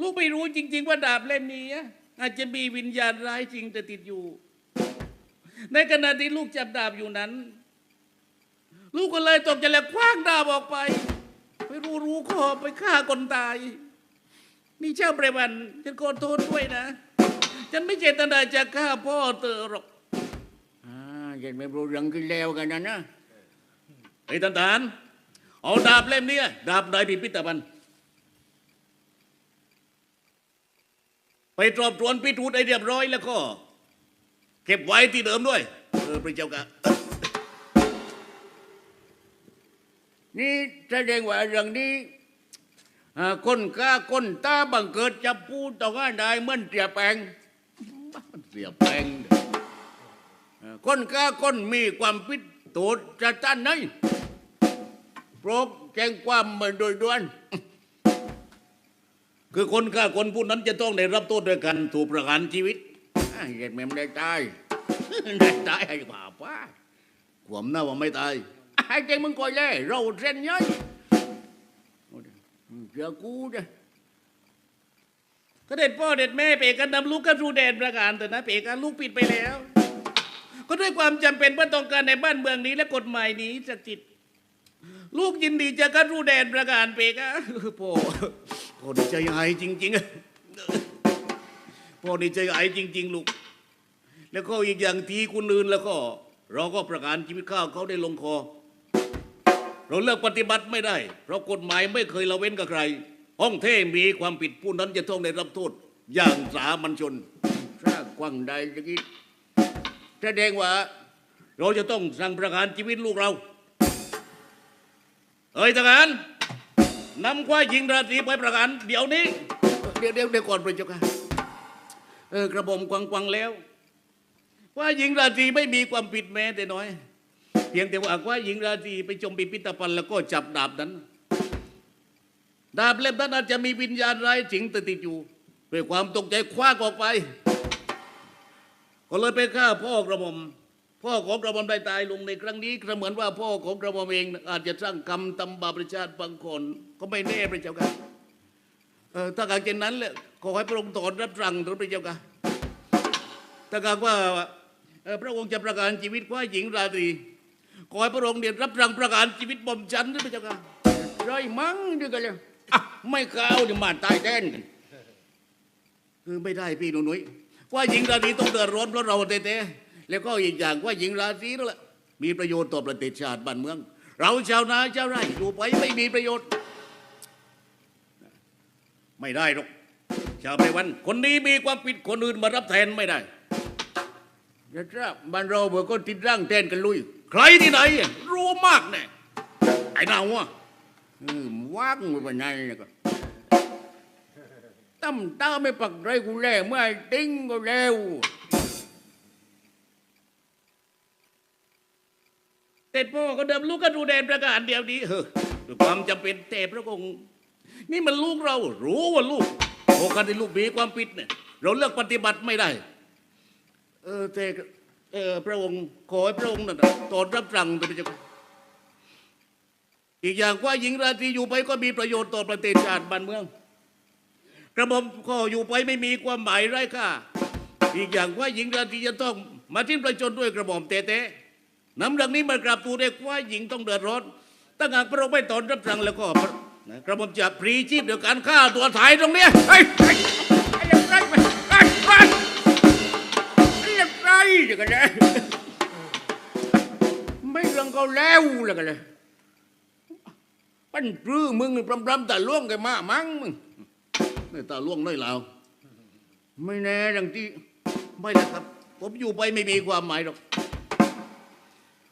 ลูกไม่รู้จริง ๆ ว่าดาบเล่มนี้อะอาจจะมีวิญญาณร้ายจริงแต่ติดอยู่ ในขณะที่ลูกจับดาบอยู่นั้น ลูกก็เลยตกใจแล้วคว้างดาบออกไป ไปรู้รู้คอไปฆ่าคนตาย นี่เจ้าเปรมันฉันขอโทษด้วยนะ ฉันไม่เจตนาจะฆ่าพ่อเธอหรอกอ่าเย็นไม่รู้เรื่องขึ้นแล้วกันนะนะไอ้ตันทานเอาดาบเล่มเนี้ยดาบนายพิพิธภัณฑ์ ไปตรวจตรวนพิทูดไอเรียบร้อยแล้วก็ เก็บไว้ที่เดิมด้วยเออพระเจ้าค่ะนี่แสดงว่าเรื่องนี้คนกล้าคนตาบังเกิดจะพูดต่อกันได้เหมือนเสียแปลงมันเสียแปลงคนกล้าคนมีความผิดตูดจะตั้นไหนโปรกแจ้งความมาโดยด่วน คือคนฆ่าคนผู้นั้นจะต้องได้รับโทษด้วยกันถูกประหารชีวิตเย็นแม่มได้ตายได้ตายให้กว่าป้าผมน่าว่าไม่ตายไอ้เจ้มึงก่อยเลยเราเส้นย้อยเจอกูเด้อก็เด็ดพ่อเด็ดแม่เปกันนำลูกกระรูแดนประการแต่นะเปกันลูกปิดไปแล้ว ก็ด้วยความจำเป็นเพื่อต้องการในบ้านเมืองนี้และกฎหมายนี้สจิต ลูกยินดีจะกระรูแดนประการเปกะพ่อ พ่อดีใจหายจริงๆพ่อดีใจหายจริง ๆ ลูก แล้วก็อีกอย่างทีคุณอื่นแล้วก็ เราก็ประกาศชีวิตข้าวเขาได้ลงคอ เราเลิกปฏิบัติไม่ได้ เพราะกฎหมายไม่เคยละเว้นกับใคร ห้องเท่มีความผิดผู้นั้นจะต้องได้รับโทษ อย่างสามัญชนถ้ากว้างใดจะกิดแสดงว่า เราจะต้องสั่งประหารชีวิตลูกเราเอ้ยทหาร นำควายยิงราตรีไปประหารเดี๋ยวนี้ เดี๋ยวเดี๋ยวเดี๋ยวก่อนพระเจ้าค่ะเออกระผมกวังกวังแล้ว ว่าหญิงราตรีไม่มีความผิดแม้แต่น้อย เพียงแต่ว่าว่าหญิงราตรีไปจมพิพิธภัณฑ์แล้วก็จับดาบนั้น ดาบเล่มนั้นอาจจะมีวิญญาณร้ายสิงติดอยู่ด้วยความตกใจคว้าออกไป ก็เลยไปฆ่าพ่อกระหม่อม พ่อของกระหม่อมได้ตายลงในครั้งนี้ก็เหมือนว่าพ่อของกระหม่อมเองอาจจะสร้างกรรมตำบาปประชาติบางคนก็ไม่แน่พระเจ้าค่ะเออถ้าหากเช่นนั้นแหละขอให้พระองค์ถอนรับสั่งถิดพระเจ้าค่ะถ้าหากว่าพระองค์จะประกาศชีวิตว่าหญิงราตรีขอให้พระองค์เดียรับสั่งประกาศชีวิตบ่มฉันด้วยพระเจ้าค่ะร้อยมั้งเดียวกันเลยอะไม่เข้าเดี๋ยวมาตายแทนกันคือไม่ได้พี่หนุ่ยว่าหญิงราตรีต้องเดือดร้อนเพราะเราเต้ แล้วก็อีกอย่างว่าหญิงราตรีนั่นแหละมีประโยชน์ต่อประเทศชาติบ้านเมือง เราชาวนาชาวไร่อยู่ไปไม่มีประโยชน์ ไม่ได้หรอกชาวไพวัน คนนี้มีความผิดคนอื่นมารับแทนไม่ได้จะทราบบ้านเราเบื่อก็ติดร่างแทนกันลุย ใครที่ไหน รู้มากแน่ไอ้นาวะอืมว่างไปไหนเนี่ยก็ตั้มตาไม่ปักไรกูแล้วเมื่อไอ้ติ้งก็แล้ว แต่พ่อก็เดิมลูกก็ดูแดนประกาศเดียวนี้เฮ้อด้วยความจำเป็นแต่พระองค์ นี่มันลูกเรา รู้ว่าลูกโอกาสที่ลูกมีความผิดเนี่ย เราเลือกปฏิบัติไม่ได้ เออแต่เออพระองค์ขอให้พระองค์นั่นตรวจรับสั่งตัวพระเจ้าอีกอย่างว่าหญิงราตรีอยู่ไปก็มีประโยชน์ต่อประเทศชาติบ้านเมือง กระผมก็อยู่ไปไม่มีความหมายไร้ค่าอีกอย่างว่าหญิงราตรีจะต้องมาทิ้นประชนด้วยกระหม่อมเตะ นำเรื่องนี้มากราบทูลเด็กว่าหญิงต้องเดือดร้อนถ้าหากพระองค์ไม่ตอนรับสั่งแล้วก็กระหม่อมจะพรีชีพเดียวการฆ่าตัวถ่ายตรงเนี้ยไอ้ไอ้ไอ้ยังไรไอ้ไอ้ไอ้ยังไรเดี๋ยวกันเลยไม่เรื่องก็แล้วแล้วกันเลยปั้นปลื้อมึงปรำๆแต่ล่วงกันมามั้งมึงไม่ตาล่วงน้อยแล้วไม่แน่ดังที่ไม่ละครับ ผมอยู่ไปไม่มีความหมายหรอก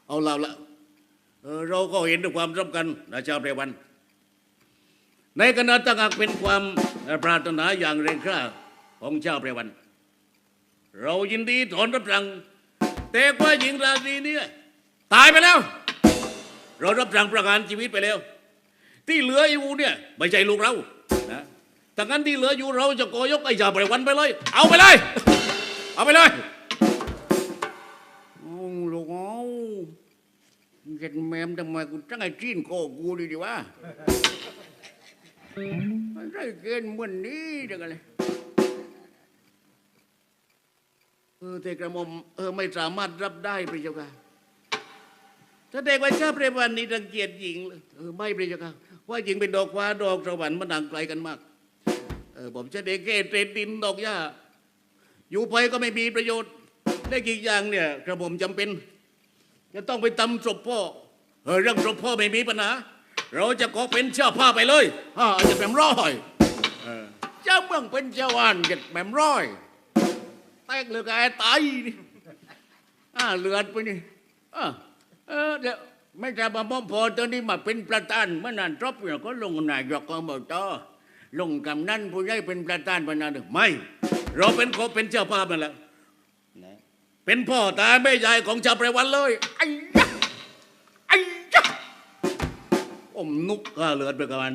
เอาเราละเราก็เห็นด้วยความสำคัญนะชาวเปรวัน ในขณะตั้งหากเป็นความปรารถนาอย่างเร่งคร่าของชาวเปรวัน เรายินดีถอนรับสั่งแต่ว่าหญิงราตรีเนี่ยตายไปแล้ว เรารับสั่งประหารชีวิตไปแล้ว ที่เหลืออยู่เนี่ยไม่ใช่ลูกเรานะถ้างั้นที่เหลืออยู่เราจะกอยกไอ้ชาวเปรวันไปเลย เอาไปเลย เอาไปเลย เห็นแมมทำไมกูตั้งไอ้จีนโคกูดีดีวะไม่ได้เกณฑ์เหมือนนี้เด็กอะไรเออแต่กระมมเออไม่สามารถรับได้พระเจ้าค่ะแสดงว่าชาติเรวันนี้รังเกียจหญิงเออไม่พระเจ้าค่ะว่าหญิงเป็นดอกฟ้าดอกสวรรค์มันห่างไกลกันมากเออผมจะเด็กเกตเตรดดินดอกหญ้าอยู่ไปก็ไม่มีประโยชน์ได้กี่อย่างเนี่ยกระผมจำเป็น จะต้องไปตำศพพ่อเออเรื่องศพพ่อไม่มีปัญหา เราจะขอเป็นเจ้าภาพไปเลยอ่าอาจจะเป็นร้อยเออเจ้าเมืองเป็นเจ้าวานจ็ดแม่มร้อย แตกเหลือกไอ้ตายนี่อ่าเลือดไปนี่อ่าเออเดี๋ยวไม่ใช่มาม่อมพอตอนนี้มาเป็นประธานเมื่อนานจบเนี่ยก็ลงนายกอบตลงกำนันผู้ใหญ่เป็นประธานพนันไม่ เราเป็นขอเป็นเจ้าภาพนั่นแหละนะ เป็นพ่อตาแม่ยายของชาวประวันเลยไอ้ยะไอ้ยะอมนุกก็เลือดไปกับมัน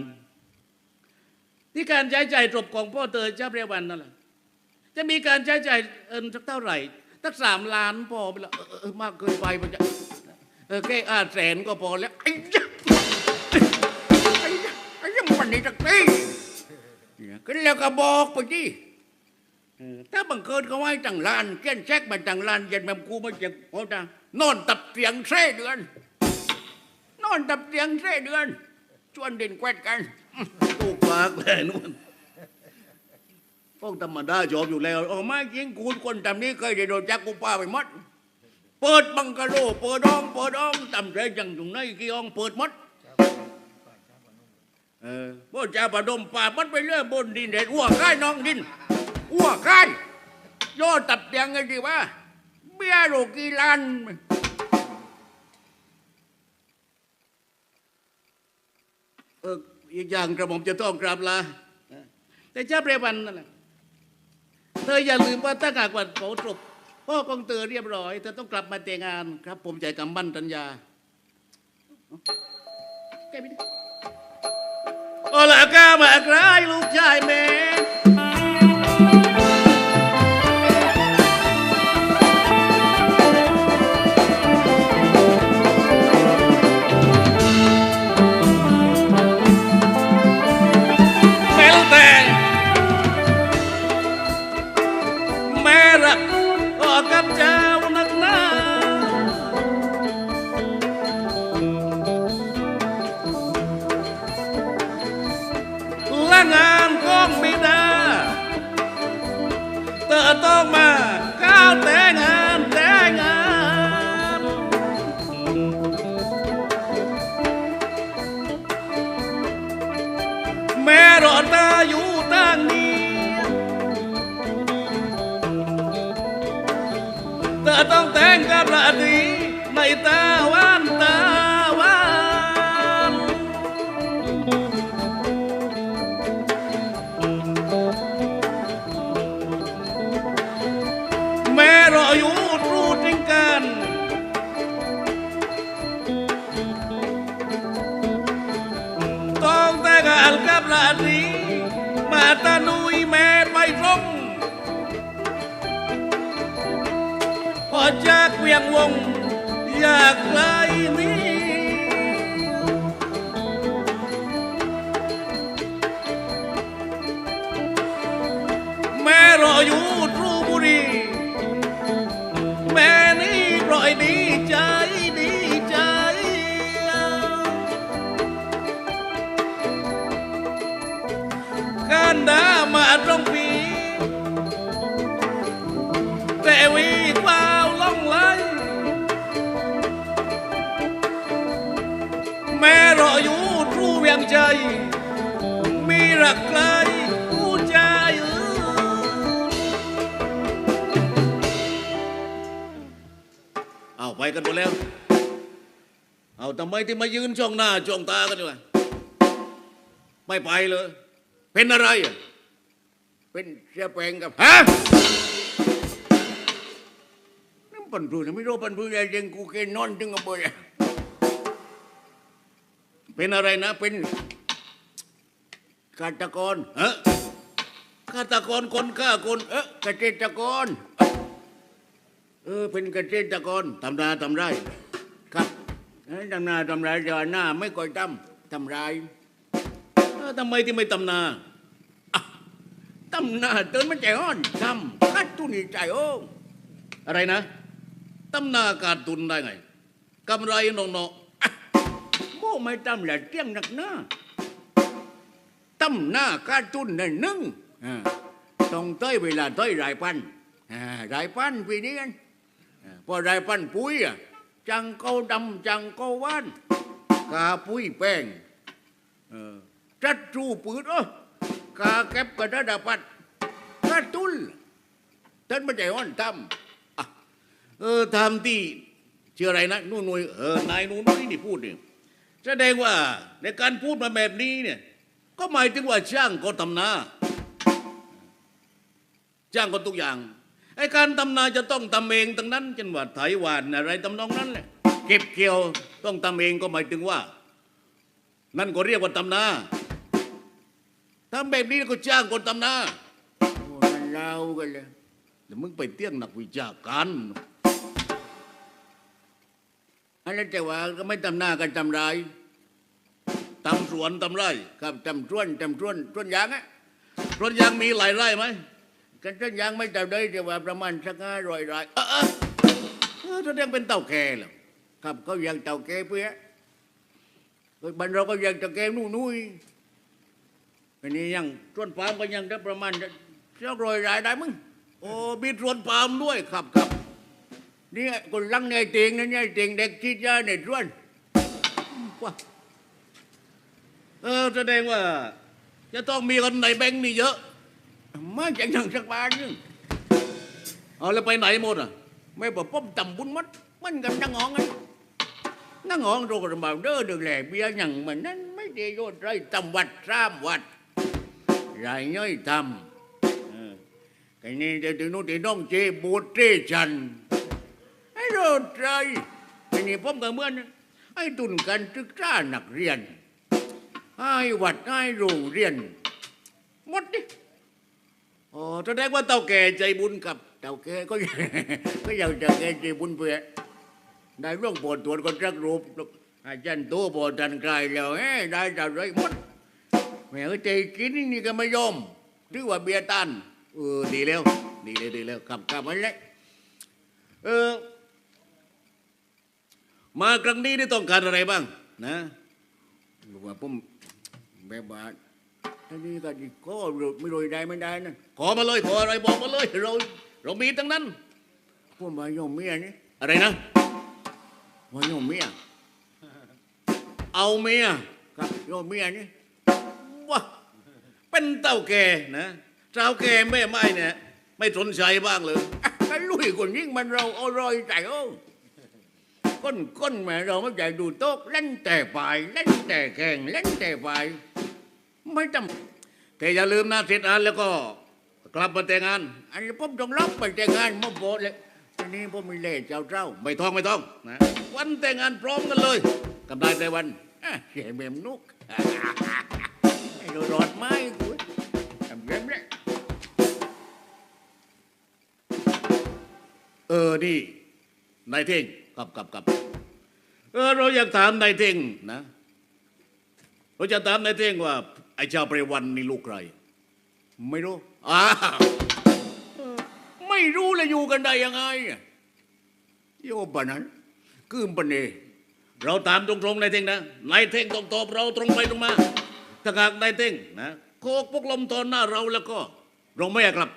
ที่การใช้จ่ายศพของพ่อเตอเจ้าประวันนั่นแหละจะมีการใช้จ่ายเอินสักเท่าไหร่สักสามล้านพอไปละเออเออมากเกินไปมันจะเออแค่อาแสนก็พอแล้วไอ้ยะไอ้ยะไอ้ยะมันนี่ตะกี้เนี่ยก็แล้วก็บอกไปที่เออ ถ้าบังเกิดเขาไว้ตั้งลานเกี้ยนแช็กมาตั้งลานเย็นแบบกูมาเจ็บโอ้ตานอนตับเตียงเส้เดือน นอนตับเตียงเส้เดือน ชวนเด่นแควดกันถูกปากเลยนู่นพวกธรรมดาจบอยู่แล้วโอ้ไม่จริงกูคนทำนี้เคยได้โดนจักกูป้าไปหมดเปิดบังกะโลเปิดห้องเปิดห้องทำไรจังตรงไหนกี่ห้องเปิดหมดเออบ่จ่าประดมป่ามันไปเรื่อยบนดินเด็ดอ้วกก้น้องดิน อ้วกก้ายยอดตับเตียงไงดีวะเบี้ยโลกีลานเอออีกอย่างกระผมจะต้องกราบลาแต่เจ้าเปรวันนั่นแหละเธออย่าลืมว่าถ้าหากว่าเผาศพพ่อของเธอเรียบร้อยเธอต้องกลับมาแต่งงานครับ ผมใจกำมั่นสัญญาแกไม่ได้โอ้ละก้ามากร้ายลูกชายแม่ แเธอต้อง วงอยากลนี้ ยงใจ มีรักใครผู้ใจเออเอาไปกันหมดแล้ว เอาทำไมที่มายืนช่องหน้าช่องตากันด้วยไม่ไปเลย เป็นอะไรอะเป็นเสียแปลงกับฮะน้ำปันพื้นไม่รู้ปันพื้นอะไรยังกูเกนอนถึงกับเบื่อ เป็นอะไรนะ เป็นกาตกรฮะฆาตกรคนฆ่าคนเออเกษตรกร เออ เป็นเกษตรกรทำนาทำไรครับเอ้ยทำนาทำไรเดี๋ยวหน้า ไม่ก่อยทำทำไรทำไมที่ไม่ตำนาตำนาเตือนมันใจอ่อนทำกัดตุนีใจโอ้อะไรนะตำนาการตุนได้ไงกำไรนองเนาะ ไม่ตำแหละเตี้ยงหนักหน้าตำหน้ากัดตุนนั่นหนึ่งอ่าต้องเต้ยเวลาเต้ยรายพันรายพันปีนี้กันอ่าพอรายพันปุ๋ยอะจังเกาดำจังเกาหวานกาปุ๋ยแป้งจัดจูปืดโอ้กาแก็บกระดาปัดกาตุนเต้นมันใจอ่อนทำเออทำที่ชื่ออะไรนะนู่นนุยเออนายนู่นนุยนี่พูดเนี่ย แสดงว่าในการพูดมาแบบนี้เนี่ยก็หมายถึงว่าช่างก็ทำนาจ้างก็ทุกอย่างไอ้การทำนาจะต้องทำเองทั้งนั้นจนว่าไถหวานอะไรทำนองนั้นแหละเก็บเกี่ยวต้องทำเองก็หมายถึงว่า นั่นก็เรียกว่าทำนาทำแบบนี้ก็จ้างคนทำนาโอ้มันเล่ากันเลยเดี๋ยวมึงไปเตี้ยงนักวิจารการ อันนั้นแต่ว่าก็ไม่ทำหน้ากันทำไรายทำสวนทำไร่ครับทำส่วนทำส่วนส่วนยางอะรถยางมีหลายไร่ไหมกันส่วนยางไม่ทำได้แต่ว่าประมาณสักห้าร้อยไร่เออเออเออแสดงเป็นเต่าแก่หรอครับเขายังเต่าแก่เพื่อบ้านเราก็ยังเต่าแก่นู่นนุ่ยอันนี้ยังส่วนปาล์มก็ยังได้ประมาณสักร้อยไร่ได้มึงโอ้มีสวนปาล์มด้วยครับครับ นี่คนลังในเตียงนั่นเนี่ยเตียงเด็กที่ยาในส่วนว้าเออแสดงว่า จะต้องมีคนในแบงค์นี่เยอะมาจากทางสักบานนึงเอาแล้วไปไหนหมดอะ ไม่บอกป้อมต่ำบุญมัดมันกันนั่งงองไงนั่งงองโรกระบาดเด้อเดือแหล่เบียร์อย่างเหมือนนั้นไม่ได้โยนไรตำวัดสามวัดไรย่อยทำเออไอ้นี่เดี๋ยวถึงนู้นที่น้องเจบูดเจจัน ไอ้โรดไรไอ้นี่ผมก็เหมือนนไอ้ตุนกันศึกษานักเรียนไอ้วัดไอ้โรงเรียนหมดดิอ๋อแสดงว่าเต่าแก่ใจบุญกับเต่าแก่ก็ยังก็ยังจะแกจีบุญเพื่อได้ร่วงปวดตัวก็จักรูปอาจารย์ตัวปวดทันกลายแล้วเอ้ได้จะไรหมดแม่ก็ใจกินนี่ก็ไม่ยอมถือว่าเบียร์ตันเออดีแล้วดีแล้วดีแล้วกับกับมันเลยเออ มาครั้งนี้ได้ต้องการอะไรบ้าง นะบอกว่าผมแบบว่าอันนี้ก็ดีก็ไม่รวยได้ไม่ได้นะขอมาเลยขออะไรบอกมาเลยเราเรามีทั้งนั้นผมว่าโยมเมียนี่อะไรนะว่าโยมเมียเอาเมียครับโยมเมียนี่ว้าเป็นเต่าแก่นะเจ้าแก่แม่ไม้เนี่ยไม่สนใจบ้างเลยอะก็ลุยคนยิ่งมันเราอร่อยใจโอ้ ก้นก้นแม่เราไม่ใจดูโต๊ะเล่นแต่ฝ่ายเล่นแต่แข่งเล่นแต่ฝ่ายไม่จำแต่อย่าลืมนะเสร็จอันแล้วก็กลับมาแต่งงาน อันนี้ผมต้องรับไปแต่งงานมาโบสเลยทีนี้ผมมีเล่เจ้าเจ้าไม่ต้องไม่ต้องนะวันแต่งงานพร้อมกันเลยกับนายแต่วันเสียเมมนุกไอ้รอดไม้กูทำเล่มเลยเออนี่นายเท่ง กลับกลับกลับเออเราอยากถามนายเท่งนะ เราจะถามนายเท่งว่า ไอ้ชาวเปรวันนี่ลูกใคร ไม่รู้อ้าวไม่รู้เลยอยู่กันได้ยังไงอะโยบปนนั้นคืมปนเนเราถามตรงๆนายเท่งนะนายเท่งต้องตอบเราตรงไปตรงมาถ้าหากนายเท่งนะโคกพวกลมตอนหน้าเราแล้วก็ เราไม่ให้กลับ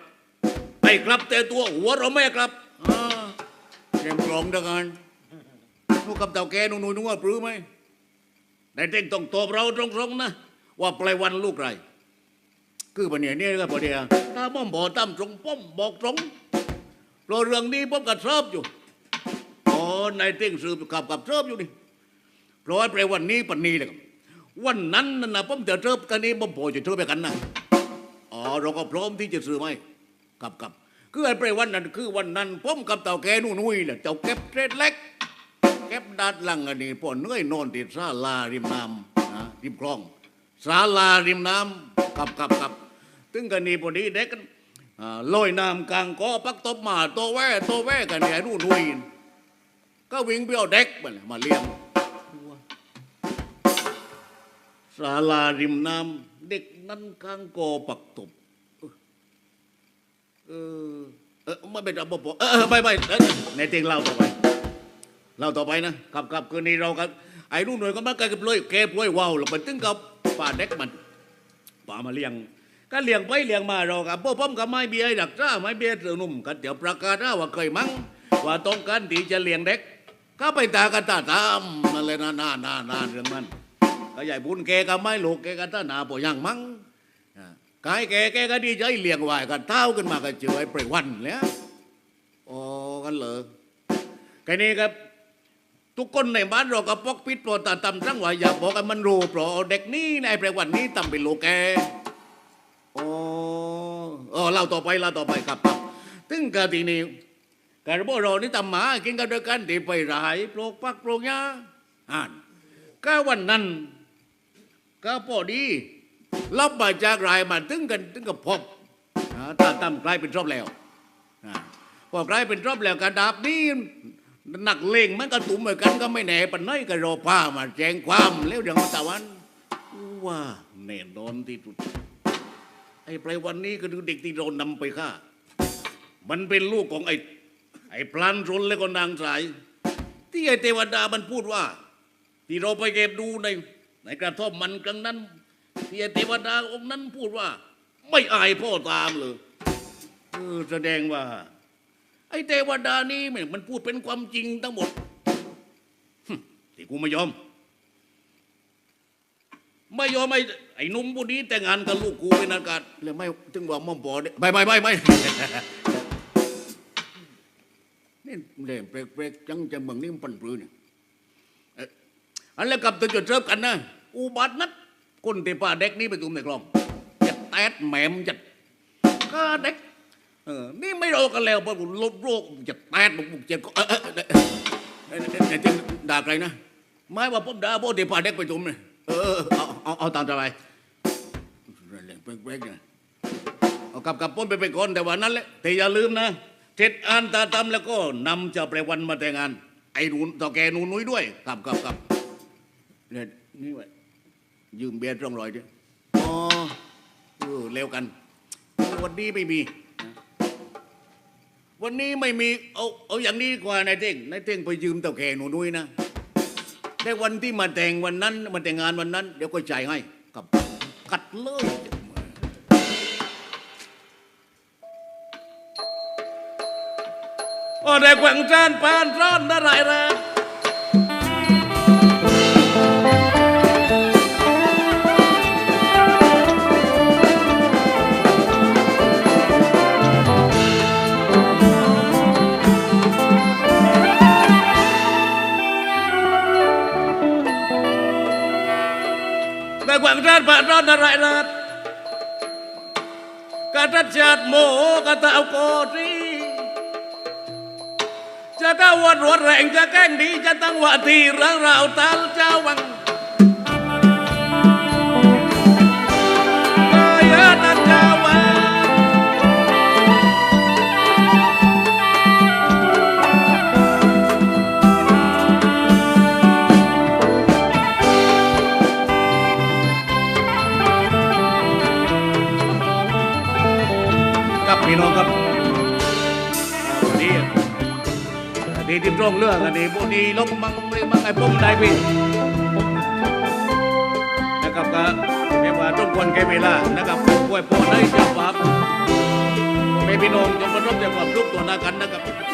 ให้กลับแต่ตัวหัวเราไม่ให้กลับอ่าเต็มกล่องดังกัน พวกกับเต่าแกนุ่ยๆนึกว่าปลื้มไหมนายเท่งต้องตอบเราตรงๆนะ ว่าเปรวันลูกใครคือปนเนี่ยนี่ก็ปนเนี่ยถ้าป้อมบอกตามตรงป้อมบอกตรงเราเรื่องนี้ป้อมกับเสิร์ฟอยู่อ๋อนายเต้งสืบขับกับเสิร์ฟอยู่นี่เพราะว่าไปวันนี้ปันนี้เลยครับวันนั้นน่ะนะป้อมจะเสิร์ฟกันนี้ป้อมพอจะเสิร์ฟไปกันนะอ๋อเราก็พร้อมที่จะซื้อไหมกับกับคือไอ้ไปวันนั้นคือวันนั้นป้อมกับเต่าแกนู่นนุ่ยแหละเจ้าเก็บเศษเล็ก เก็บดัดลังอันนี้พอเนื่อยนอนติดศาลาริมน้ำนะริมคลองศาลาริมน้ำกับกับกับถึงกันนี้พอดีเด็กลอยน้ำกลางกอปักตบมาตัวแว่ตัวแว่กันเนี่ยนู่นนุ่ยก็วิ่งไปเอาเด็กมาเลยมาเลี้ยงศาลาริมน้ำเด็กนั้นข้างโกปักตบเออเออไม่เป็นไรบ่บ่เออเออไม่ไม่ในเตียงเล่าต่อไป เล่าต่อไปนะครับครับคืนนี้เราครับไอ้นู่นหน่อยก็มาแกกับเลยแกปล่อยว่าวแล้วมันตึงกับป่าเด็กมันป่ามาเลี้ยงก็เลี้ยงไปเลี้ยงมาเรากับพ่อผมกับไม้เบี้ยดักจ้าไม้เบี้ยเสือหนุ่มกันเดี๋ยวประกาศว่าเคยมั้งว่าต้องการที่จะเลี้ยงเด็ก ก็ไปตากันตาตามนั่นเลยนะน่าน่าน่าเรื่องนั้นก็ใหญ่บุญแกก็ไม่ลูกแกก็ตาหนาปยังมั้งกายแกแกก็ดีใจเลี้ยงไหวกันเท้าขึ้นมาก็เจอไอ้เปรวันแล้วอ๋อกันเหรอแค่นี้ครับ ทุกคนในบ้านเราก็ปกปิดโปรดตาตำทั้งว่าอย่าบอกกันมันรู้เพราะเด็กนี้ในเปรวันนี้ตำเป็นลูกแกโอ้เออเล่าต่อไปเล่าต่อไปครับครับถึงกะทีนี้การบ่เรานี่ตำหมากินกันด้วยกันที่ไปรายปลูกปักปลูกหญ้าอ่านก็วันนั้นก็พอดีรับมาจากรายมาถึงกันถึงกับพบอ่าตาตั้มกลายเป็นรอบแล้วอ่าพอกลายเป็นรอบแล้วกระดาบนี้ห นักเลงมันก็ตุ้มเหมือนกันก็ไม่แน่ปันไหนก็รอผ้ามาแจ้งความแล้วเดี๋ยวตะวันว่าแน่นอนที่สุดไอ้ไพรวันนี้ก็คือเด็กที่เรานำไปฆ่า มันเป็นลูกของไอ้ไอ้พลันรนและก็นางสาย ที่ไอ้เทวดามันพูดว่า ที่เราไปเก็บดูในในกระท่อมมันครั้งนั้นที่ไอ้เทวดาองค์นั้นพูดว่า ไม่อายพ่อตามเลยเออแสดงว่า ไอ้เทวดานี้มันพูดเป็นความจริงทั้งหมดหึที่กูไม่ยอม ไม่ยอมไอ้ไอ้หนุ่มผู้นี้แต่งงานกับลูกกูเป็นอากาศเลยไม่ถึงว่าม่อมปอเนี่ยไม่ไม่ไม่ไม่นี่เล่นเปรกๆจังจะเมืองนี่มันปั่นปลื้เนี่ยเอ๊ะอันแล้วกลับตัวจุดเริ่มกันนะอุบัตินัดคนที่ป่าเด็กนี่ไปตุ้มในคลองจะแตดแหมมจะก็เด็ก เออนี่ไม่รอกันแล้วเพราะลดโรคจะแตดบุกเจ็บก็เออเออเออเออเออเออจริงด่าใครนะไม่ว่าผมด่าพวกที่ป่าเด็กไปตุ้มเนี่ยเออเอาเอาเอาตามสบายเล่นเปรกๆนี่ยเอากลับกลับป้นไปไปก่อนแต่วันนั้นแหละแต่อย่าลืมนะเท็ดอ่านตาตำแล้วก็นำเจ้าไพรวันมาแต่งงาน ไอ้หนูต่อแกหนูนุ้ยด้วยกลับกลับกลับเนี่ยนี่ไว้ยืมเบียร์ร่องรอยดิอ๋อเออเร็วกันวันนี้ไม่มี วันนี้ไม่มีเอาเอาอย่างนี้ดีกว่านายเท่งนายเท่งไปยืมเต่าแกหนูนุ้ยนะแต่วันที่มาแต่งวันนั้นมาแต่งงานวันนั้น เดี๋ยวก็จ่ายให้กับกัดเลยโอ้ได้กวงจานปานร้อนนะไรแรงได้ กวางจานปานร้อนไรแรงกาตัดชาติโมกาตาเอาโกรีจะก้าววันรวดแรงจะแกล้งดีจะตั้งวัดทีเรื่องราวตาลเจ้าวัง ดีที่ตรงเรื่องอันนี้พวกนี้ลงมังไม่มังไอ้ผมได้พี่นะครับก็เรียกว่าทุกคนแก่เวลานะครับป่วยปวดได้เจ้าปับไม่พี่น้องจงมาร่วมเจ้าปับลูกตัวหน้ากันนะครับ